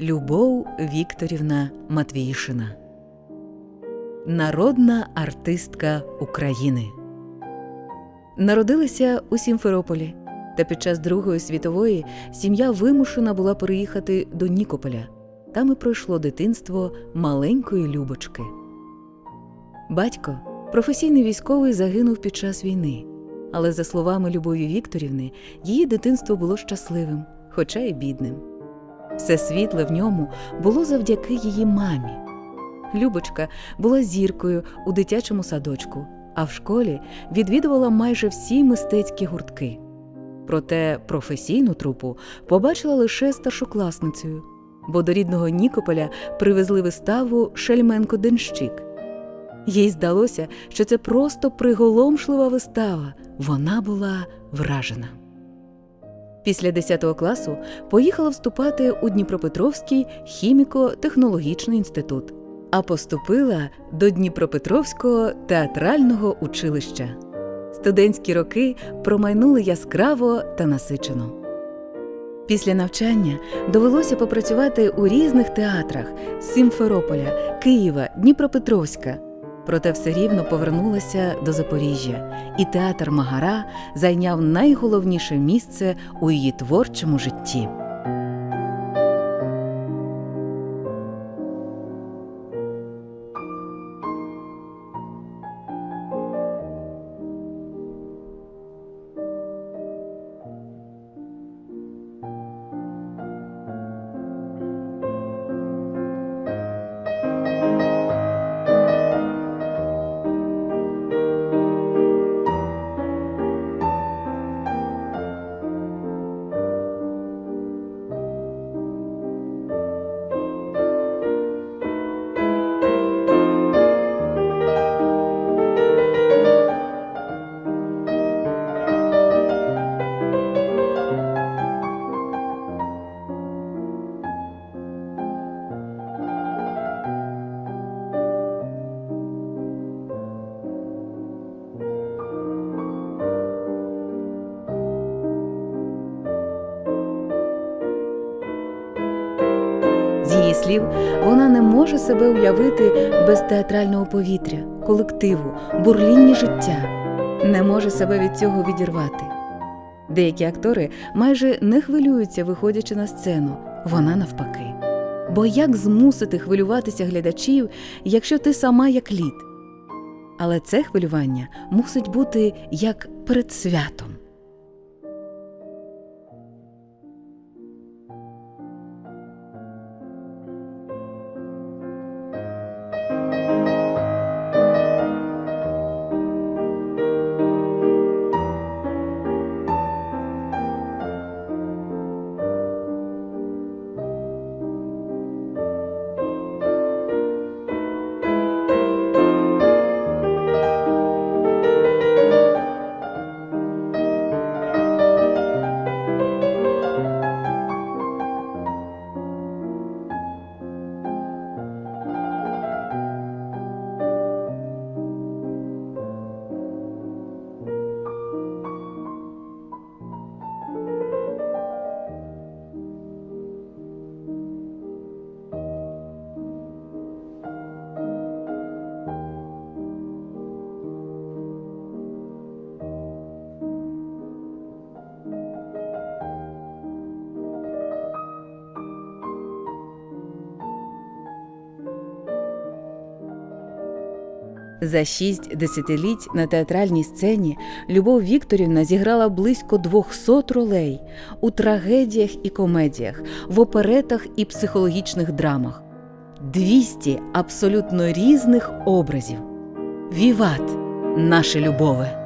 Любов Вікторівна Матвіїшина. Народна артистка України. Народилася у Сімферополі, та під час Другої світової сім'я вимушена була переїхати до Нікополя. Там і пройшло дитинство маленької Любочки. Батько, професійний військовий, загинув під час війни. Але, за словами Любові Вікторівни, її дитинство було щасливим, хоча й бідним. Все світле в ньому було завдяки її мамі. Любочка була зіркою у дитячому садочку, а в школі відвідувала майже всі мистецькі гуртки. Проте професійну трупу побачила лише старшокласницею, бо до рідного Нікополя привезли виставу Шельменко Денщик. Їй здалося, що це просто приголомшлива вистава. Вона була вражена. Після 10 класу поїхала вступати у Дніпропетровський хіміко-технологічний інститут, а поступила до Дніпропетровського театрального училища. Студентські роки промайнули яскраво та насичено. Після навчання довелося попрацювати у різних театрах Сімферополя, Києва, Дніпропетровська. Проте все рівно повернулася до Запоріжжя, і театр Магара зайняв найголовніше місце у її творчому житті. Слів, вона не може себе уявити без театрального повітря, колективу, бурління життя, не може себе від цього відірвати. Деякі актори майже не хвилюються, виходячи на сцену, вона навпаки. Бо як змусити хвилюватися глядачів, якщо ти сама як лід? Але це хвилювання мусить бути як перед святом. За шість десятиліть на театральній сцені Любов Вікторівна зіграла близько 200 ролей у трагедіях і комедіях, в оперетах і психологічних драмах. 200 абсолютно різних образів. Віват, наше любове!